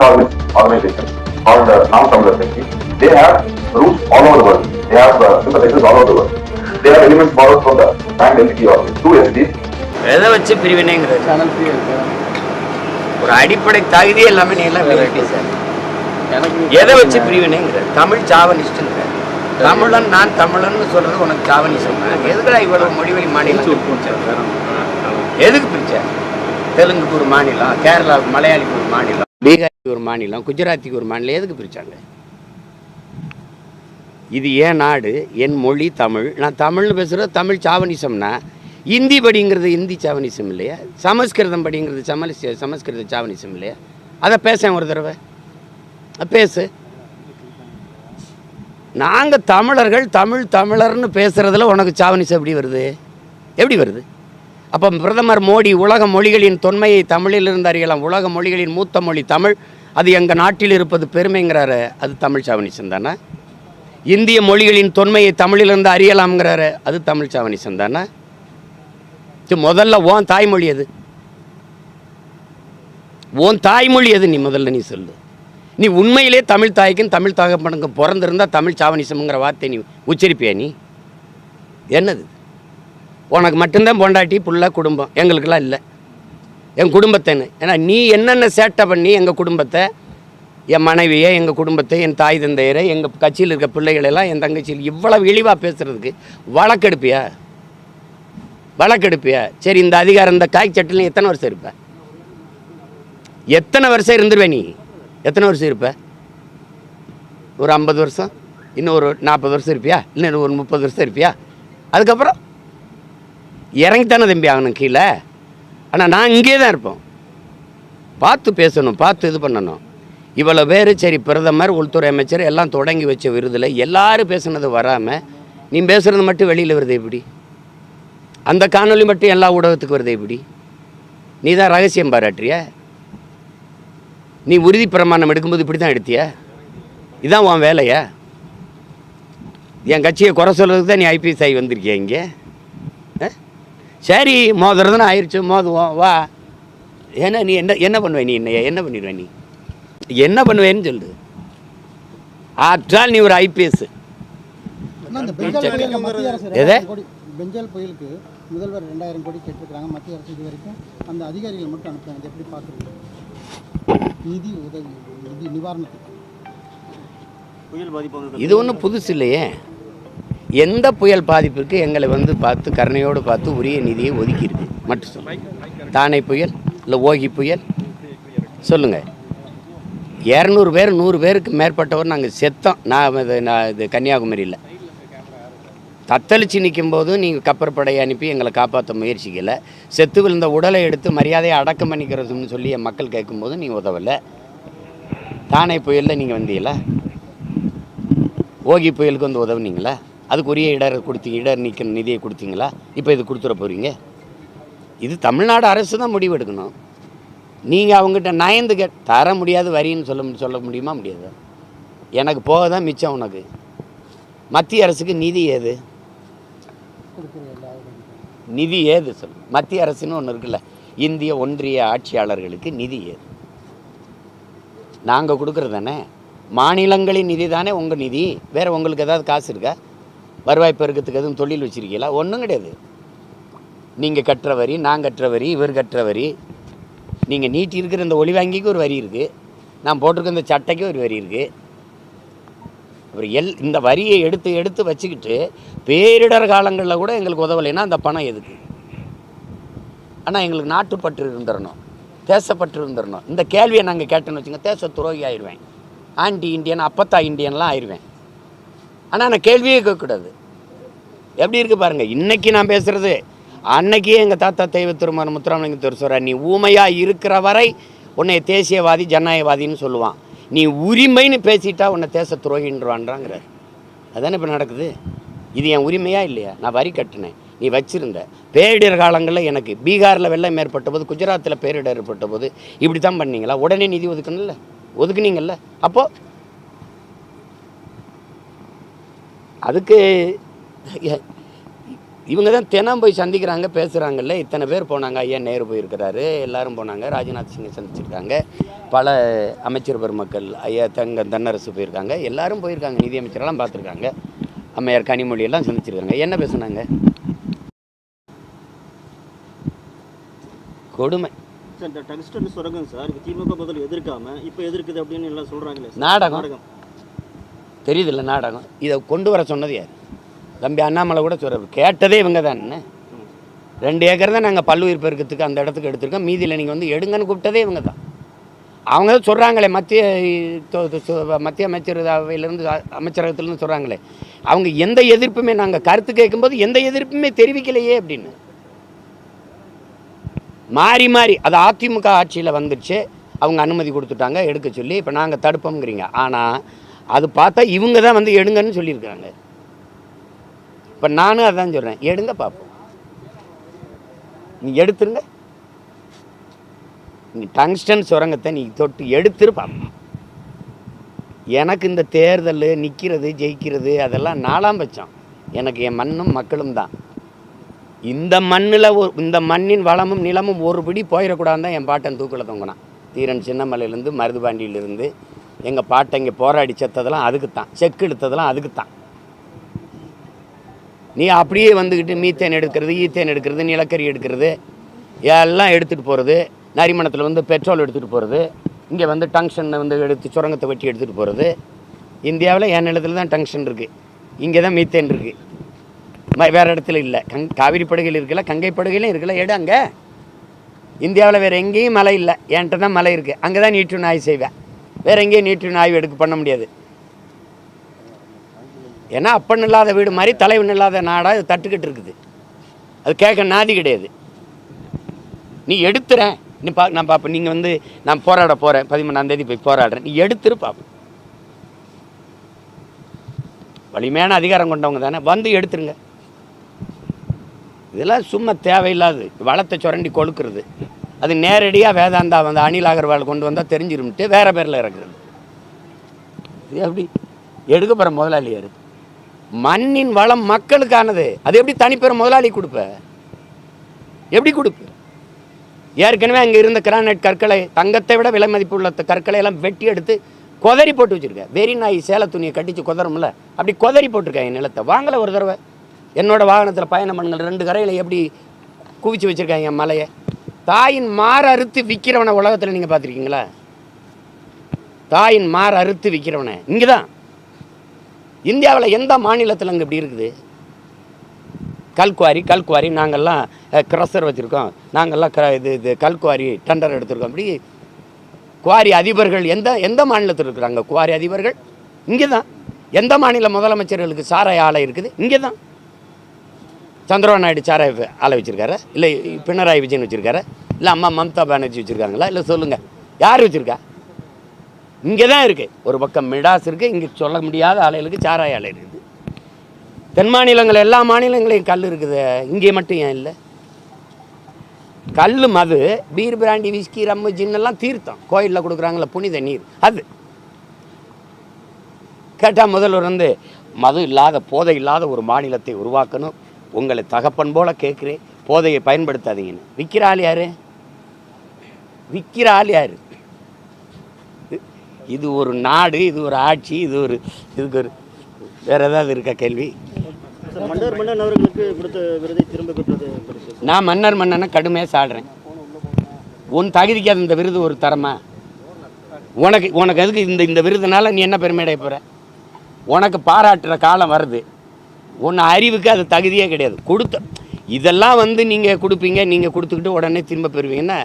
Organization called uh, Nam Tamil. They have roots all over the world. They have uh, sympathizers all over the world. They have elements borrowed from the banned entity of two entities. எதை வச்சு பிரிவினைங்கிறது ஒரு அடிப்படை தகுதி எல்லாமே நீ எல்லாம் வெளியிட்டே sir எதை வச்சு பிரிவினைங்கிற தமிழ் சாவனிஸ்ட்டுங்கிற தமிழன் நான் தமிழன்னு சொல்றது உனக்கு சாவனிசம் எதுக்குடா இவ்வளவு மொழிவழி மாநிலம் எதுக்கு பிரிச்ச தெலுங்குக்கு ஒரு மாநிலம் கேரளாவுக்கு மலையாளிக்கு ஒரு மாநிலம் பீகாரிக்கு ஒரு மாநிலம் குஜராத்திக்கு ஒரு மாநிலம் எதுக்கு பிரிச்சாங்க? இது ஏன் நாடு? என் மொழி தமிழ். நான் தமிழ்னு பேசுகிறது தமிழ் சாவனிசம்னா இந்தி படிங்கிறது இந்தி சாவனிசம் இல்லையா? சமஸ்கிருதம் படிங்கிறது சமலி சமஸ்கிருத சாவனிசம் இல்லையா? அதை பேசேன் ஒரு தடவை. பேசு. நாங்கள் தமிழர்கள் தமிழ் தமிழர்னு பேசுகிறதுல உனக்கு சாவனிசம் எப்படி வருது? எப்படி வருது? அப்போ பிரதமர் மோடி உலக மொழிகளின் தொன்மையை தமிழிலிருந்து அறியலாம். உலக மொழிகளின் மூத்த மொழி தமிழ். அது எங்கள் நாட்டில் இருப்பது பெருமைங்கிறாரு. அது தமிழ் சாவணிசன் தானே? இந்திய மொழிகளின் தொன்மையை தமிழிலிருந்து அறியலாம்ங்கிறாரு. அது தமிழ் சாவணிசன் தானே? சரி, முதல்ல ஓன் தாய்மொழி அது உன் தாய்மொழி அது நீ முதல்ல நீ சொல்லு. நீ உண்மையிலே தமிழ் தாய்க்கும் தமிழ் தகப்பனுக்கும் பிறந்திருந்தால் தமிழ் சாவணிசம்ங்கிற வார்த்தை நீ உச்சரிப்பியா நீ? என்னது உனக்கு மட்டும்தான் பொண்டாட்டி புள்ள குடும்பம். எங்களுக்கெல்லாம் இல்லை. என் குடும்பத்தைன்னு. ஏன்னா நீ என்னென்ன சேட்டை பண்ணி எங்கள் குடும்பத்தை என் மனைவியை எங்கள் குடும்பத்தை என் தாய் தந்தையரை எங்கள் கட்சியில் இருக்க பிள்ளைகளெல்லாம் என் தங்கச்சியில் இவ்வளவு இழிவாக பேசுகிறதுக்கு வழக்கெடுப்பியா? வழக்கெடுப்பியா? சரி இந்த அதிகாரம் இந்த காய் சட்டில் எத்தனை வருஷம் இருப்ப? எத்தனை வருஷம் இருந்துருவே நீ? எத்தனை வருஷம் இருப்ப? ஒரு ஐம்பது வருஷம்? இன்னும் ஒரு நாற்பது வருஷம் இருப்பியா? இன்னும் ஒரு முப்பது வருஷம் இருப்பியா? அதுக்கப்புறம் இறங்கித்தானே தம்பி ஆகணும் கீழே? ஆனால் நான் இங்கே தான் இருப்போம். பார்த்து பேசணும் பார்த்து இது பண்ணணும். இவ்வளோ பேர் சரி பிரதமர் உள்துறை அமைச்சர் எல்லாம் தொடங்கி வச்ச விருதில் எல்லாரும் பேசுனது வராமல் நீ பேசுகிறது மட்டும் வெளியில் வருது எப்படி? அந்த காணொளி மட்டும் எல்லா ஊடகத்துக்கு வருது எப்படி? நீ தான் ரகசியம் பாராட்டுறிய? நீ உறுதி பிரமாணம் எடுக்கும்போது இப்படி தான் எடுத்தியா? இதான் உன் வேலையா? என் கட்சியை குறை சொல்கிறதுக்கு தான் நீ ஐபிஎஸ் ஆகி வந்திருக்கியா இங்கே? ஆ? சரி மோதுறதுன்னு ஆயிடுச்சு மோதுவோம் வா. ஏன்னா நீ என்ன என்ன பண்ணுவ நீ என்ன என்ன பண்ணிடுவ நீ? என்ன பண்ணுவேன்னு சொல்லு. ஆற்றால் நீ ஒரு ஐபிஎஸ் எது? பெஞ்சால் புயலுக்கு முதல்வர் ரெண்டாயிரம் கோடி கேட்டிருக்காங்க மத்திய அரசு இது வரைக்கும் அந்த அதிகாரிகள் மட்டும் அனுப்புறாங்க இதை எப்படி பார்க்குறீங்க? நிதி உதவி நிதி நிவாரணத்துக்கு. இது ஒன்றும் புதுசு இல்லையே. எந்த புயல் பாதிப்பிற்கு எங்களை வந்து பார்த்து கருணையோடு பார்த்து உரிய நிதியை ஒதுக்கியிருக்கு? மட்டும் சொல்லுங்கள் தானே புயல் இல்லை ஓகி புயல்? சொல்லுங்கள் இரநூறு பேர் நூறு பேருக்கு மேற்பட்டவர் நாங்கள் செத்தோம். நான் இது நான் இது கன்னியாகுமரியில். தத்தளிச்சு நிற்கும் போதும் நீங்கள் கப்பற்படையை அனுப்பி எங்களை காப்பாற்ற முயற்சிக்கலை. செத்து விழுந்த உடலை எடுத்து மரியாதையை அடக்கம் பண்ணிக்கிறதுன்னு சொல்லி என் மக்கள் கேட்கும்போது நீங்கள் உதவலை. தானே புயலில் நீங்கள் வந்தீங்களா? ஓகி புயலுக்கு வந்து உதவுனீங்களா? அதுக்கு உரிய இடர் கொடுத்தீங்க இடர் நீக்க நிதியை கொடுத்தீங்களா? இப்போ இது கொடுத்துட போகிறீங்க இது தமிழ்நாடு அரசு தான் முடிவெடுக்கணும் நீங்கள் அவங்ககிட்ட நயந்து கே தர முடியாது வரின்னு சொல்ல மு- சொல்ல முடியுமா? முடியாது. எனக்கு போக தான் மிச்சம் உனக்கு. மத்திய அரசுக்கு நிதி ஏது? நிதி ஏது சொல் மத்திய அரசுன்னு ஒன்று இருக்குல்ல. இந்திய ஒன்றிய ஆட்சியாளர்களுக்கு நிதி ஏது? நாங்கள் கொடுக்குறது தானே? மாநிலங்களின் நிதி தானே உங்கள் நிதி. வேறு உங்களுக்கு ஏதாவது காசு இருக்கா? வருவாய் பெருக்கத்துக்கு எதுவும் தொழில் வச்சுருக்கீங்களா? ஒன்றும் கிடையாது. நீங்கள் கட்டுற வரி நான் கட்டுற வரி இவர் கட்டுற வரி நீங்கள் நீட்டி இருக்கிற இந்த ஒளி வாங்கிக்கு ஒரு வரி இருக்குது நான் போட்டிருக்க இந்த சட்டைக்கு ஒரு வரி இருக்குது அப்புறம் எல் இந்த வரியை எடுத்து எடுத்து வச்சுக்கிட்டு பேரிடர் காலங்களில் கூட எங்களுக்கு உதவலைன்னா அந்த பணம் எதுக்கு? ஆனால் எங்களுக்கு நாட்டுப்பற்று இருந்துடணும் தேசப்பற்று இருந்துடணும் இந்த கேள்வியை நாங்கள் கேட்டோன்னு வச்சுங்க தேச துரோகி ஆயிடுவேன். ஆன்டி இந்தியன் அப்பத்தா இந்தியன்லாம் ஆயிடுவேன். ஆனால் நான் கேள்வியே கேட்கக்கூடாது. எப்படி இருக்கு பாருங்க இன்னைக்கு நான் பேசுறது அன்னைக்கே எங்கள் தாத்தா தெய்வ திருமணம் முத்துராமலிங்க சொல்கிறார் நீ ஊமையாக இருக்கிற வரை உன்னை தேசியவாதி ஜனநாயகவாதின்னு சொல்லுவான். நீ உரிமைன்னு பேசிட்டா உன்னை தேச துரோகின்றான்றாங்கிறார் அதானே இப்போ நடக்குது? இது என் உரிமையா இல்லையா? நான் வரி கட்டினேன். நீ வச்சிருந்த. பேரிடர் காலங்களில் எனக்கு பீகாரில் வெள்ளம் ஏற்பட்ட போது குஜராத்தில் பேரிடர் ஏற்பட்ட போது இப்படி தான் பண்ணீங்களா? உடனே நிதி ஒதுக்கணும்ல? ஒதுக்குனீங்கல்ல? அப்போது அதுக்கு இவங்க தான் தினம் போய் சந்திக்கிறாங்க பேசுகிறாங்கல்ல இத்தனை பேர் போனாங்க. ஐயா நேரு போயிருக்கிறாரு. எல்லாரும் போனாங்க. ராஜ்நாத் சிங்கை சந்திச்சிருக்காங்க. பல அமைச்சர் பெருமக்கள் ஐயா தங்க தன்னரசு போயிருக்காங்க. எல்லாரும் போயிருக்காங்க. நிதியமைச்சரெல்லாம் பார்த்துருக்காங்க. அம்மையார் கனிமொழி எல்லாம் சந்திச்சிருக்காங்க. என்ன பேசுனாங்க? கொடுமை. சார் இந்த டங்ஸ்டன் சுரங்கம் சார். திமுக முதல்ல எதிர்க்காம இப்போ எதிர்க்குது அப்படின்னு எல்லாம் சொல்றாங்களே சார். நாடகம். தெரியுதுல்ல நாடகம். இதை கொண்டு வர சொன்னது யார்? தம்பி அண்ணாமலை கூட சொல்கிற கேட்டதே இவங்க தான். ரெண்டு ஏக்கர் தான் நாங்கள் பல்லுயிர் பெருக்கத்துக்கு அந்த இடத்துக்கு எடுத்திருக்கோம். மீதியில் நீங்கள் வந்து எடுங்கன்னு கூப்பிட்டதே இவங்க தான். அவங்க தான் சொல்கிறாங்களே மத்திய சொ- மத்திய அமைச்சர் அவையிலேருந்து அமைச்சரகத்திலேருந்து சொல்கிறாங்களே அவங்க எந்த எதிர்ப்புமே நாங்கள் கருத்து கேட்கும்போது எந்த எதிர்ப்புமே தெரிவிக்கலையே அப்படின்னு. மாறி மாறி அது அதிமுக ஆட்சியில் வந்துடுச்சு அவங்க அனுமதி கொடுத்துட்டாங்க எடுக்க சொல்லி. இப்போ நாங்கள் தடுப்போங்கிறீங்க ஆனால் அது பார்த்தா இவங்க தான் வந்து எடுங்கன்னு சொல்லியிருக்காங்க இப்போ நானும் அதான் சொல்கிறேன் எடுங்க பார்ப்போம் நீ எடுத்துருங்க. நீ டங்ஸ்டன் சுரங்கத்தை நீ தொட்டு எடுத்துரு பார்ப்போம் எனக்கு இந்த தேர்தல் நிற்கிறது ஜெயிக்கிறது அதெல்லாம் நாலாம் பட்சம். எனக்கு என் மண்ணும் மக்களும் தான். இந்த மண்ணில் ஒரு இந்த மண்ணின் வளமும் நிலமும் ஒரு பிடி போயிடக்கூடாதுன்னு தான் என் பாட்டன் தூக்கில் தொங்கினான். தீரன் சின்னமலையிலேருந்து மருதுபாண்டியிலேருந்து எங்கள் பாட்டை இங்கே போராடி செத்ததெல்லாம் அதுக்கு தான் செக்கு எடுத்ததெல்லாம் அதுக்கு தான் நீ அப்படியே வந்துக்கிட்டு மீத்தேன் எடுக்கிறது ஈத்தேன் எடுக்கிறது நிலக்கரி எடுக்கிறது எல்லாம் எடுத்துகிட்டு போகிறது நரிமணத்தில் வந்து பெட்ரோல் எடுத்துகிட்டு போகிறது இங்கே வந்து டங்ஷன் வந்து எடுத்து சுரங்கத்தை வெட்டி எடுத்துகிட்டு போகிறது இந்தியாவில் என் நிலத்தில் தான் டங்ஷன் இருக்குது இங்கே தான் மீத்தேன் இருக்குது வேறு இடத்துல இல்லை. கங் காவிரி படுகையில் இருக்கல கங்கை படுகையிலும் இருக்கல எடு அங்கே. இந்தியாவில் வேறு எங்கேயும் மலை இல்லை. என்கிட்ட தான் மலை இருக்குது அங்கே தான் நீட்டு ஆய்வு செய்வேன். வேறு எங்கேயும் நீட்டு ஆய்வு எடுக்க பண்ண முடியாது. ஏன்னா அப்பன் இல்லாத வீடு மாதிரி தலைவன் இல்லாத நாடாக இது தட்டுக்கிட்டு இருக்குது. அது கேட்க நாதி கிடையாது. நீ எடுத்துறேன் நீ பா நான் பார்ப்பேன் நீங்கள் வந்து நான் போராட போகிறேன் பதிமூணாந்தேதி போய் போராடுறேன். நீ எடுத்துரு பார்ப்பேன் வலிமையான அதிகாரம் கொண்டவங்க தானே. வந்து எடுத்துருங்க. இதெல்லாம் சும்மா தேவையில்லாது. வளத்தை சுரண்டி கொழுக்கிறது. அது நேரடியாக வேதாந்தா வந்து அனில் அகர்வால் கொண்டு வந்தால் தெரிஞ்சிரும்ட்டு வேறு பேரில் இறக்குறது. இது எப்படி? எடுக்கப்புறம் முதலாளியாக இருக்குது மண்ணின் வளம் மக்களுக்கானது. அது எப்படி தனிப்பெரும் முதலாளி கொடுப்ப? எப்படி கொடுப்பு? ஏற்கனவே அங்கே இருந்த கிரானைட் கற்களை தங்கத்தை விட விலை மதிப்பு உள்ள கற்களை எல்லாம் வெட்டி எடுத்து கொதறி போட்டு வச்சுருக்கேன் வெறி நாய் சேல துணியை கட்டிச்சு கொதரும்ல? அப்படி கொதறி போட்டிருக்காங்க நிலத்தை. வாங்கலை ஒரு தடவை. என்னோட வாகனத்தில் பயணம் பண்ணுங்கள் ரெண்டு கரையில் எப்படி குவிச்சு வச்சுருக்காங்க மலையை? தாயின் மாற அறுத்து விற்கிறவனை உலகத்தில் நீங்கள் பார்த்துருக்கீங்களா? தாயின் மாற அறுத்து விற்கிறவனை இங்கே தான் இந்தியாவில் எந்த மாநிலத்தில் அங்கே இப்படி இருக்குது? கல்குவாரி கல்குவாரி நாங்கள்லாம் க்ரஷர் வச்சுருக்கோம். நாங்கள்லாம் க இது இது கல்குவாரி டெண்டர் எடுத்திருக்கோம். அப்படி குவாரி அதிபர்கள் எந்த எந்த மாநிலத்தில் இருக்கிறாங்க? குவாரி அதிபர்கள் இங்கே தான் எந்த மாநில முதலமைச்சர்களுக்கு சாராய ஆலை இருக்குது? இங்கே தான் சந்திரபாபு நாயுடு சாராய ஆலை வச்சுருக்காரு? இல்லை பினராயி விஜயன் வச்சுருக்காரு? இல்லை அம்மா மம்தா பானர்ஜி வச்சுருக்காங்களா? இல்லை சொல்லுங்கள் யார் வச்சுருக்கா? இங்கே தான் இருக்குது ஒரு பக்கம் மிடாஸ் இருக்குது இங்கே சொல்ல முடியாத ஆலைகளுக்கு சாராய ஆலை இருக்குது. தென் மாநிலங்கள் எல்லா மாநிலங்களையும் கல் இருக்குது. இங்கே மட்டும் ஏன் இல்லை? கல் மது பீர் பிராண்டி விஸ்கி ரம்மு ஜின்னெல்லாம் தீர்த்தம். கோயிலில் கொடுக்குறாங்களே புனித நீர். அது. கேட்டால் முதல்வர் வந்து மது இல்லாத போதை இல்லாத ஒரு மாநிலத்தை உருவாக்கணும். உங்களை தகப்பன் போல கேட்குறேன். போதையை பயன்படுத்தாதீங்கன்னு. விற்கிற ஆள் யார்? விற்கிற ஆள் யார்? இது ஒரு நாடு இது ஒரு ஆட்சி இது ஒரு இதுக்கு ஒரு வேற ஏதாவது இருக்கா கேள்வி? மன்னர் மன்னன் அவர்களுக்கு கொடுத்த விருதை திரும்ப பெற்றது குறித்து நான் மன்னர் மன்னனை கடுமையாக சாடுறேன். உன் தகுதிக்கு அது இந்த விருது ஒரு தரமா? உனக்கு உனக்கு எதுக்கு இந்த இந்த விருதுனால நீ என்ன பெருமையடைய போகிற உனக்கு பாராட்டுற காலம் வருது. உன் அறிவுக்கு அது தகுதியே கிடையாது. கொடுத்த இதெல்லாம் வந்து நீங்கள் கொடுப்பீங்க நீங்கள் கொடுத்துக்கிட்டு உடனே திரும்ப பெறுவீங்கன்னா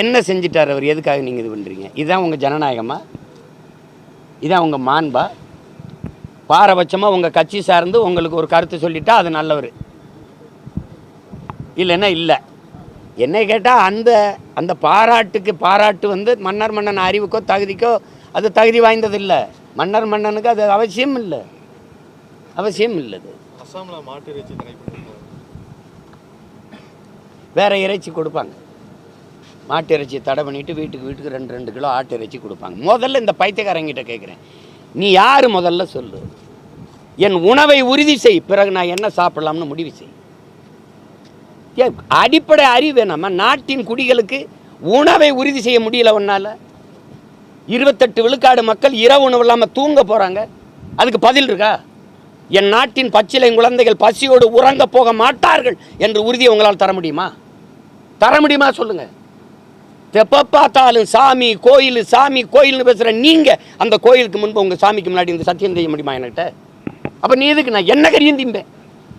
என்ன செஞ்சிட்டார் அவர்? எதுக்காக நீங்கள் இது பண்ணுறீங்க இதுதான் உங்கள் ஜனநாயகமா? இதான் உங்கள் மாண்பா. பாரபட்சமாக உங்கள் கட்சி சார்ந்து உங்களுக்கு ஒரு கருத்து சொல்லிட்டா அது நல்லவர். இல்லைன்னா இல்லை. என்னை கேட்டால் அந்த அந்த பாராட்டுக்கு பாராட்டு வந்து மன்னர் மன்னன் அறிவுக்கோ தகுதிக்கோ அது தகுதி வாய்ந்தது இல்லை மன்னர் மன்னனுக்கு அது அவசியம் இல்லை. அவசியம் இல்லை அது அஸ்ஸாமில் மாட்டு இறைச்சி வேற இறைச்சி கொடுப்பாங்க. மாட்டு இறைச்சி தடை பண்ணிட்டு வீட்டுக்கு வீட்டுக்கு ரெண்டு ரெண்டு கிலோ ஆட்டு இறைச்சி கொடுப்பாங்க. முதல்ல இந்த பைத்தியக்காரங்கிட்ட கேட்குறேன் நீ யார் முதல்ல சொல்லு. என் உணவை உறுதி செய். பிறகு நான் என்ன சாப்பிடலாம்னு முடிவு செய். ஏ அடிப்படை அறிவு நம்ம நாட்டின் குடிகளுக்கு உணவை உறுதி செய்ய முடியல ஒன்னால் இருபத்தெட்டு விழுக்காடு மக்கள் இரவு உணவு இல்லாமல் தூங்க போகிறாங்க அதுக்கு பதில் இருக்கா? என் நாட்டின் பச்சிலை குழந்தைகள் பசியோடு உறங்க போக மாட்டார்கள் என்று உறுதியை உங்களால் தர முடியுமா? தர முடியுமா சொல்லுங்கள் எப்போ பார்த்தாலும் சாமி கோயில் சாமி கோயில்னு பேசுகிற நீங்கள் அந்த கோயிலுக்கு முன்பு உங்கள் சாமிக்கு முன்னாடி இந்த சத்தியம் செய்ய முடியுமா என்கிட்ட? அப்போ நீ எதுக்கு நான் என்ன கரியும் திம்பேன்?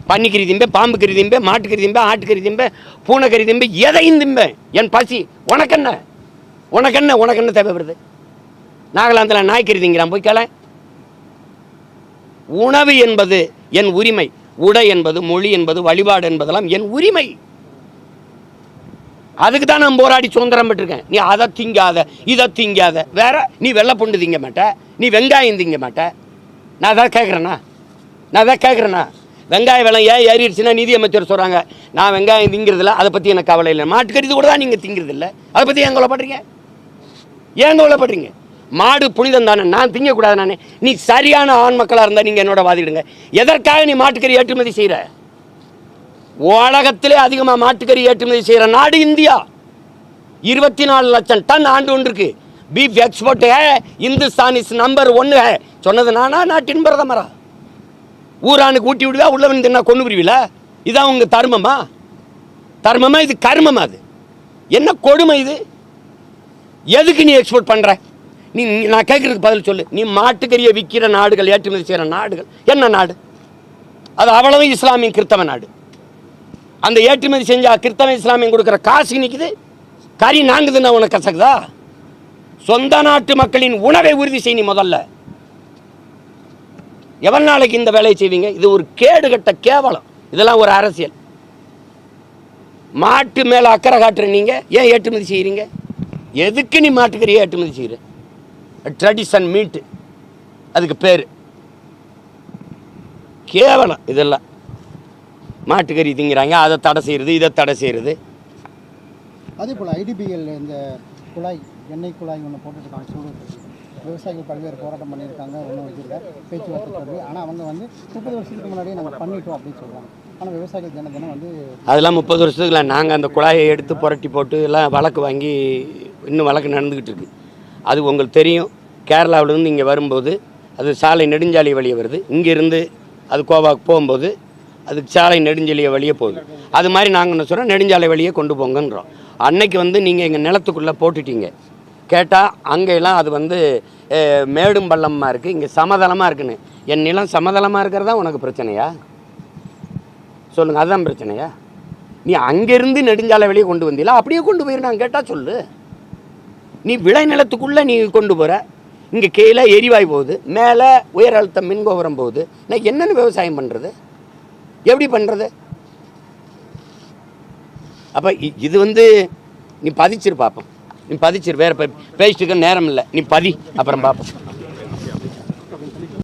பன்னிக்கறி திம்பேன் பாம்பு கறி திம்பேன் மாட்டுக்கறி திம்பேன் ஆட்டுக்கறி திம்பேன் பூனைக்கறி திம்பேன் எதையும் திம்பேன். என் பசி உனக்கென்ன? உனக்கென்ன உனக்கென்ன தேவைப்படுது நாகாலாந்தில் நாய்க்கறி திங்கிறான் போய் கேள. உணவு என்பது என் உரிமை. உடை என்பது மொழி என்பது வழிபாடு என்பதெல்லாம் என் உரிமை. அதுக்கு தான் நான் போராடி சுதந்திரம் பெற்றிருக்கேன். நீ அதை திங்காத இதை திங்காத. வேற நீ வெள்ளை பொண்டு திங்க மாட்ட. நீ வெங்காயம் திங்க மாட்ட. நான் அதான் கேட்குறேண்ணா நான் அதான் கேட்குறேண்ணா வெங்காய விலை ஏன் ஏறிடுச்சுன்னா நிதி அமைச்சர் சொல்கிறாங்க நான் வெங்காயம் திங்கிறதில்ல அதை பற்றி எனக்கு கவலை இல்லை. மாட்டுக்கறி கூட தான் நீங்கள் திங்கிறதில்ல. அதை பற்றி ஏன் கவலைப்படுறீங்க? ஏன் கவலைப்படுறீங்க? மாடு புனிதம் தானே நான் திங்கக்கூடாது நானே. நீ சரியான ஆண் மக்களாக இருந்தால் நீங்கள் என்னோட வாதிடுங்க. எதற்காக நீ மாட்டுக்கறி ஏற்றுமதி செய்கிற உலகத்திலே அதிகமாக மாட்டுக்கறி ஏற்றுமதி செய்கிற நாடு இந்தியா. இருபத்தி நாலு லட்சம் டன் ஆண்டு ஒன்றுக்கு. Beef export Hindustan is number ஒன்று ஹே சொன்னது நானா நாட்டின் பிரதமரா? ஊரானுக்கு ஊட்டி விடுவா உள்ளவன் வந்து என்ன கொண்டு புரிவில இதான் உங்க தர்மமா? தர்மமா இது கர்மமா அது? என்ன கொடுமை இது? எதுக்கு நீ எக்ஸ்போர்ட் பண்ற? நீ நான் கேட்கறதுக்கு பதில் சொல்லு. நீ மாட்டுக்கறியை விற்கிற நாடுகள் ஏற்றுமதி செய்கிற நாடுகள் என்ன நாடு? அது அவ்வளவு இஸ்லாமிய கிறித்தவ நாடு. அந்த ஏற்றுமதி செஞ்சால் கிறிஸ்தவ இஸ்லாமியம் கொடுக்குற காசு நிற்குது கறி நாங்குதுன்னா உனக்கு கசக்குதா? சொந்த நாட்டு மக்களின் உணவை உறுதி செய்யணும் முதல்ல. எவன் நாளைக்கு இந்த வேலையை செய்வீங்க? இது ஒரு கேடுகட்ட கேவலம். இதெல்லாம் ஒரு அரசியல். மாட்டு மேலே அக்கறை காட்டுற நீங்க ஏன் ஏற்றுமதி செய்கிறீங்க எதுக்கு நீ மாட்டுக்கறி ஏற்றுமதி செய்கிற ட்ரெடிஷன் மீட்டு அதுக்கு பேர். கேவலம் இதெல்லாம். மாட்டுக்கறி திங்கிறாங்க அதை தடை செய்கிறது இதை தடை செய்கிறது அதே போல் ஐடிபிஎல் இந்த குழாய் எண்ணெய் குழாய் ஒன்று போட்டுருக்காங்க சூடு. விவசாயிகள் பல்வேறு போராட்டம் பண்ணியிருக்காங்க ஒன்றும் வச்சிருக்க பேச்சுவார்த்தை சொல்லி ஆனால் அவங்க வந்து முப்பது வருஷத்துக்கு முன்னாடியே நாங்கள் பண்ணிட்டோம் அப்படின்னு சொல்கிறாங்க ஆனால் விவசாயிகள் தினம் தினம் வந்து அதெல்லாம் முப்பது வருஷத்துக்குல நாங்கள் அந்த குழாயை எடுத்து புரட்டி போட்டு எல்லாம் வழக்கு வாங்கி இன்னும் வழக்கு நடந்துக்கிட்டு இருக்கு. அது உங்களுக்கு தெரியும். கேரளாவிலேருந்து இங்கே வரும்போது அது சாலை நெடுஞ்சாலை வழியே வருது. இங்கேருந்து அது கோவாக்கு போகும்போது அது சாலை நெடுஞ்சாலை வழியே போகுது. அது மாதிரி நாங்கள் என்ன சொல்கிறோம் நெடுஞ்சாலை வழியே கொண்டு போங்கன்றோம். அன்னைக்கு வந்து நீங்கள் எங்கள் நிலத்துக்குள்ளே போட்டுட்டீங்க. கேட்டால் அங்கெல்லாம் அது வந்து மேடும் பள்ளமாக இருக்குது இங்கே சமதளமாக இருக்குன்னு. என் நிலம் சமதளமாக இருக்கிறதா உனக்கு பிரச்சனையா? சொல்லுங்கள் அதுதான் பிரச்சனையா? நீ அங்கேருந்து நெடுஞ்சாலை வெளியே கொண்டு வந்தீங்களா அப்படியே கொண்டு போயிரு கேட்டால் சொல்லு. நீ விளைநிலத்துக்குள்ளே நீ கொண்டு போகிற இங்கே கீழே எரிவாய் போகுது மேலே உயர் அழுத்த மின்கோபுரம் போகுது. நான் என்னென்னு விவசாயம் பண்ணுறது எப்படி பண்ணுறது அப்போ இது வந்து நீ பதிச்சிரு பார்ப்போம் நீ பதிச்சிரு வேறு பேசிட்டுக்க நேரம் இல்லை. நீ பதி அப்புறம் பார்ப்போம்